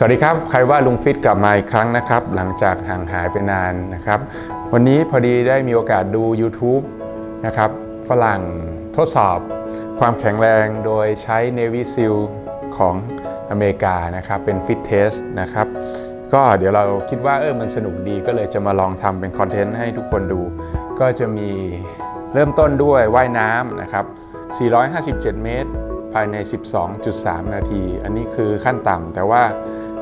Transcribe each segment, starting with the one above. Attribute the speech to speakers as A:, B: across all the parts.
A: สวัสดีครับ ใครว่าลุงฟิตกลับมาอีกครั้งนะครับ หลังจากห่างหายไปนานนะครับ วันนี้พอดีได้มีโอกาสดู YouTube นะครับฝรั่งทดสอบ ความแข็งแรงโดยใช้ Navy SEAL ของอเมริกานะครับ เป็นฟิตเทสนะครับ ก็เดี๋ยวเราคิดว่าเออมันสนุกดีก็เลยจะมาลองทำเป็นคอนเทนต์ให้ทุกคนดู ก็จะมีเริ่มต้นด้วยว่ายน้ำนะครับ 457 เมตรภายใน 12.3 นาที อันนี้คือขั้นต่ำแต่ว่า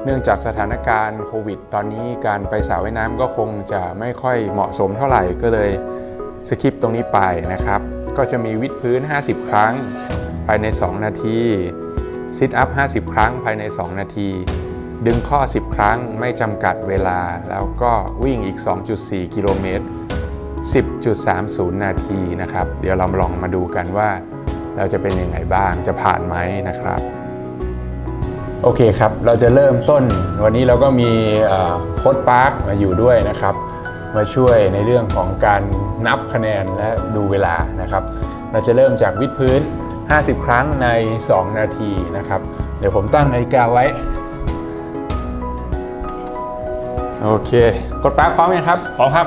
A: เนื่องจากสถานการณ์โควิด ตอนนี้การไปสระว่ายน้ำก็คงจะไม่ค่อยเหมาะสมเท่าไหร่ก็เลยสคิปตรงนี้ไปนะครับ ก็จะมีวิดพื้น 50 ครั้งภายใน 2 นาทีซิทอัพ 50 ครั้งภายใน 2 นาที ดึงข้อ 10 ครั้งไม่จำกัดเวลา แล้วก็วิ่งอีก 2.4 กิโลเมตร 10.30 นาทีนะครับ เดี๋ยวเราลองมาดูกันว่า เราจะเป็นยังไงบ้างจะผ่านไหมนะครับ โอเคครับ เราจะเริ่มต้นวันนี้เราก็มีเอ่อโค้ดปาร์คมาอยู่ด้วยนะครับ มาช่วยในเรื่องของการนับคะแนนและดูเวลานะครับ เราจะเริ่มจากวิดพื้น 50 ครั้งใน 2 นาทีนะครับ เดี๋ยวผมตั้งนาฬิกาไว้ โอเคโค้ดปาร์คพร้อมยังครับ
B: พร้อมครับ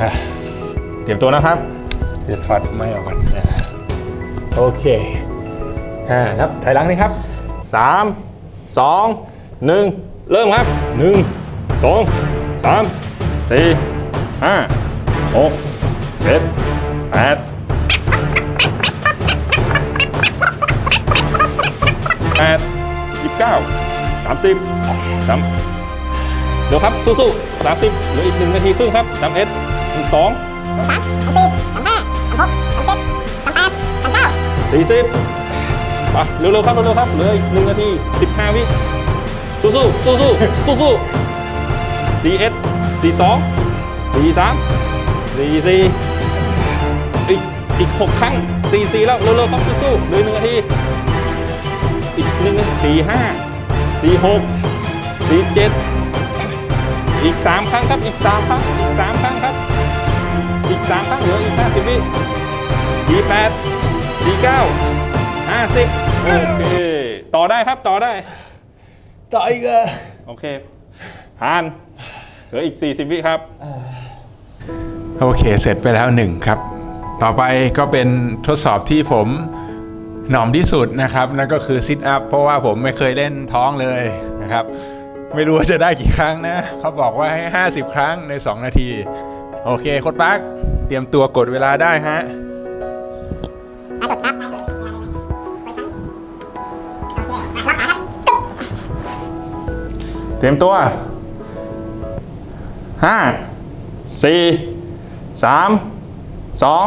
A: อะ
B: เตรียมตัวนะครับ
A: เดี๋ยวถอดไม่ออกก่อนอะโอเคอ่าครับถอยหลังเลยครับ
B: 3 2 1 เริ่มครับ 1 2 3 4 5 6 7 8 8 29 30 3เดี๋ยวครับ สู้ๆ30เหลืออีก1นาทีครึ่งครับ
C: 3 S 1 2 3 3 4 3 5 3 6 3 7 3 8
B: 3 9 40 ไปเร็วๆครับเร็วๆครับเหลืออีกหนึ่งนาทีสิบห้าวิสู้สู้สู้สู้สู้สู้สี่เอ็ดสี่สองสี่สามสี่สี่อีกอีกหกครั้งสี่สี่แล้วเร็วๆครับสู้สู้เหลือหนึ่งนาทีอีกหนึ่งนาทีสี่ห้าสี่หกสี่เจ็ดอีกสามครั้งครับอีกสามครั้งอีกสามครั้งครับ อีกสามครั้งเหลืออีกห้าสิบวิสี่แปดสี่เก้า ห้าสิบโอเค ต่อได้ครับต่อได้
A: ต่ออีกเออ
B: โอเคผ่านเหลืออีก 40 วิครับ
A: โอเค เสร็จไปแล้วหนึ่งครับ ต่อไปก็เป็นทดสอบที่ผมหน่อมที่สุดนะครับ นั่นก็คือซิทอัพเพราะว่าผมไม่เคยเล่นท้องเลยนะครับ ไม่รู้ว่าจะได้กี่ครั้งนะ เขาบอกว่าให้ 50 ครั้งใน 2 นาที โอเคโค้ดปักเตรียมตัวกดเวลาได้ฮะ
C: เต
B: รียมตัวห้าสี่สามสอง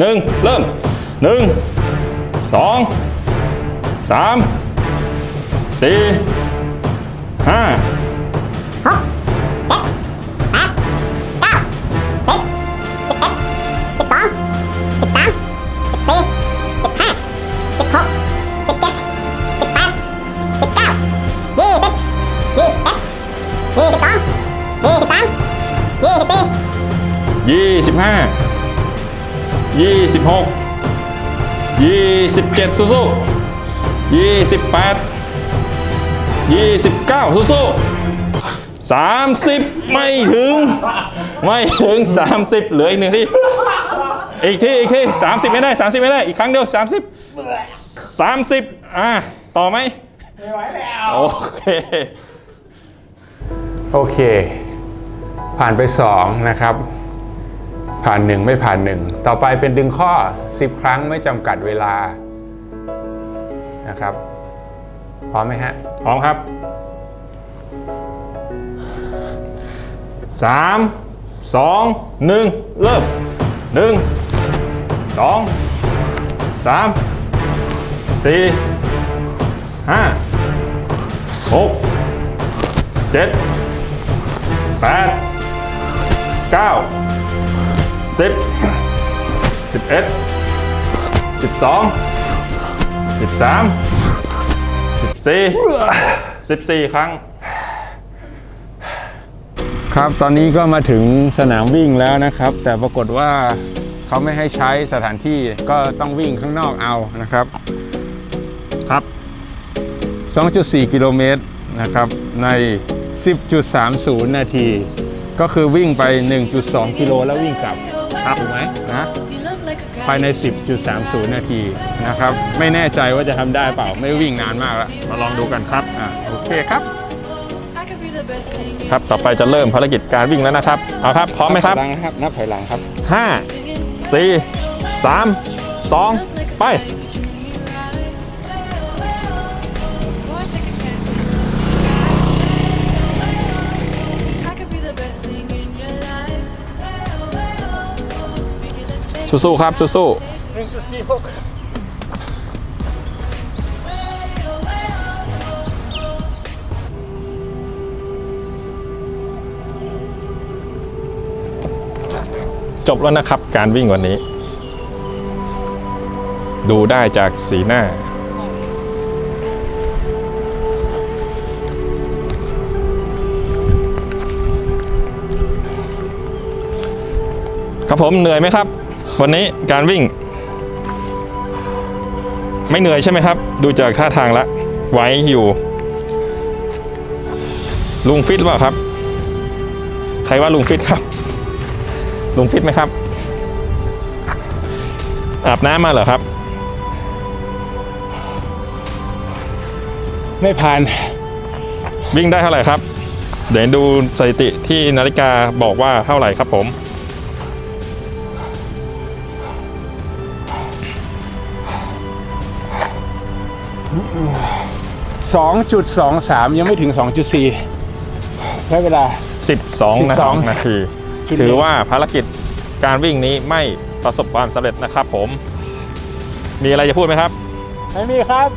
B: หนึ่งเริ่มหนึ่งสองสามสี่ห้า
C: ยี่สิบ
B: ห้ายี่สิบหกยี่สิบเจ็ดสู้ๆยี่สิบแปดยี่สิบเก้าสู้ๆสามสิบไม่ถึง ไม่ถึงสามสิบเหลืออีกหนึ่งที่ อีกที่ อีกที่สามสิบไม่ได้สามสิบไม่ได้ อีกครั้งเดียวสามสิบสามสิบอะ ต่อไหมไม่ไหวแล้ว โอเค
A: โอเค ผ่านไป2นะครับ ผ่าน1ไม่ผ่าน1ต่อไปเป็นดึงข้อ 10 ครั้งไม่จำกัดเวลานะครับพร้อมไหมฮะ
B: พร้อมครับสามสองหนึ่งเริ่มหนึ่งสองสาม สิบสิบเอ็ดสิบสองสิบสามสี่สิบสี่ครั้ง
A: ครับตอนนี้ก็มาถึงสนามวิ่งแล้วนะครับ แต่ปรากฏว่าเขาไม่ให้ใช้สถานที่ก็ต้องวิ่งข้างนอกเอานะครับ
B: ครับ
A: 2.4 กิโลเมตรนะครับใน 10.30 นาที ก็คือวิ่งไป 1.2 กิโลแล้ววิ่งกลับ ครับถูกไหมนะภายใน 10.30 นาทีนะครับ ไม่แน่ใจว่าจะทำได้เปล่า ไม่วิ่งนานมากแล้ว
B: มาลองดูกันครับ
A: อะโอเคครับ
B: ครับต่อไปจะเริ่มภารกิจการวิ่งแล้วนะครับ เอาครับ พร้อมไหมครับ
A: นับถอยหลังครับนับถอยหลังครับ
B: 5 4 3 2 ไป สู้ๆครับสู้ๆจบแล้วนะครับ การวิ่งวันนี้ ดูได้จากสีหน้า ครับผมเหนื่อยไหมครับ วันนี้การวิ่ง ไม่เหนื่อยใช่ไหมครับ ดูจากท่าทางละไว้อยู่ ลุงฟิตหรือเปล่าครับ ใครว่าลุงฟิตครับ ลุงฟิตไหมครับ อาบน้ำมาเหรอครับ
A: ไม่ผ่าน
B: วิ่งได้เท่าไหร่ครับ เดี๋ยวดูสถิติที่นาฬิกาบอกว่าเท่าไหร่ครับผม
A: 2.23 ยังไม่ถึง 2.4ใช้เวลา
B: 12 นะ
A: 12
B: นาที
A: ชุดนี้
B: ถือว่าภารกิจการวิ่งนี้ไม่ประสบความสำเร็จนะครับผม มีอะไรจะพูดไหมครับ
A: ไม่มีครับ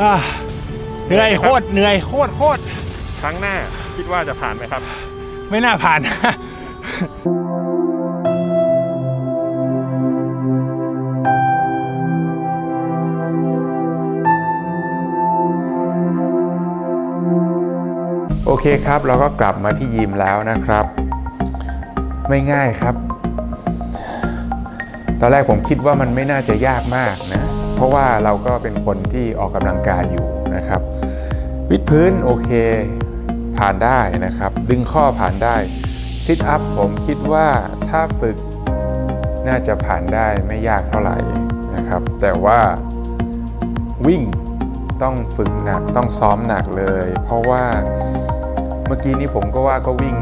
A: อ่าเหนื่อยโคตรเหนื่อยโคตรโคตร
B: ครั้งหน้าคิดว่าจะผ่านไหมครับ
A: ไม่น่าผ่าน โอเคครับ เราก็กลับมาที่ยิมแล้วนะครับ ไม่ง่ายครับ ตอนแรกผมคิดว่ามันไม่น่าจะยากมากนะ เพราะว่าเราก็เป็นคนที่ออกกำลังกายอยู่นะครับ วิดพื้นโอเค ผ่านได้นะครับ ดึงข้อผ่านได้ซิทอัพผมคิดว่าถ้าฝึกน่าจะผ่านได้ไม่ยากเท่าไหร่นะครับ แต่ว่าวิ่งต้องฝึกหนักต้องซ้อมหนักเลย เพราะว่า เมื่อกี้นี้ผมก็ว่าก็วิ่ง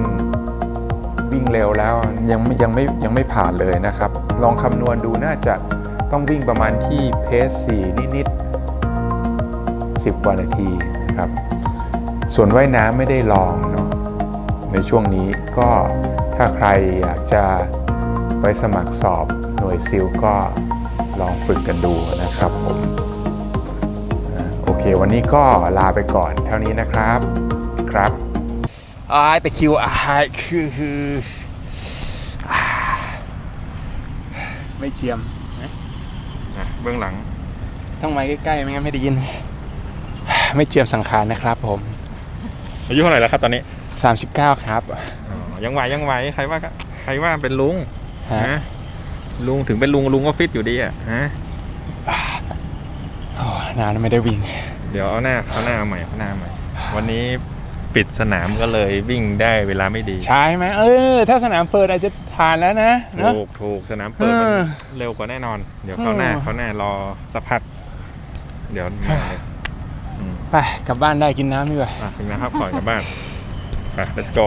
A: วิ่งเร็วแล้วยังไม่ยังไม่ยังไม่ผ่านเลยนะครับ ลองคำนวณดูน่าจะต้องวิ่งประมาณที่เพส4นิดๆ10กว่านาทีนะครับ ส่วนว่ายน้ำไม่ได้ลองเนาะในช่วงนี้ก็ถ้าใครอยากจะไปสมัครสอบหน่วยซิลก็ลองฝึกกันดูนะครับผมโอเค วันนี้ก็ลาไปก่อนเท่านี้นะครับครับ อายแต่คิวอายคือคืออ่าไม่เจียม
B: เบื้องหลัง
A: ต้องมาใกล้ๆไม่งั้นไม่ได้ยิน ไม่เจียมสังขารนะครับผม
B: อายุเท่าไหร่แล้วครับตอนนี้
A: 39ครับ
B: อ๋อยังไหวยังไหวใครว่าใครว่าเป็นลุง
A: ฮะ
B: ฮะลุงถึงเป็นลุงลุงก็ฟิตอยู่ดีอะฮะ
A: โอ้นานไม่ได้วิ่ง
B: เดี๋ยวเอาหน้าเอาหน้าเอาใหม่เอาหน้าเอาใหม่ วันนี้ ปิดสนามก็เลยวิ่งได้เวลาไม่ดี
A: ใช่ไหมเออ ถ้าสนามเปิดอาจจะผ่านแล้วนะเนอะ
B: ถูกถูกสนามเปิดมัน
A: เออ
B: เร็วกว่าแน่นอน เดี๋ยวเขาวหน้า
A: เออ
B: เขาวหน้ารอสักพักเดี๋ยวมาเลยอืม
A: ไปกลับบ้านได้กินน้ำดีกว่า
B: อะถึงนะครับก่อนกลับบ้านไป let's go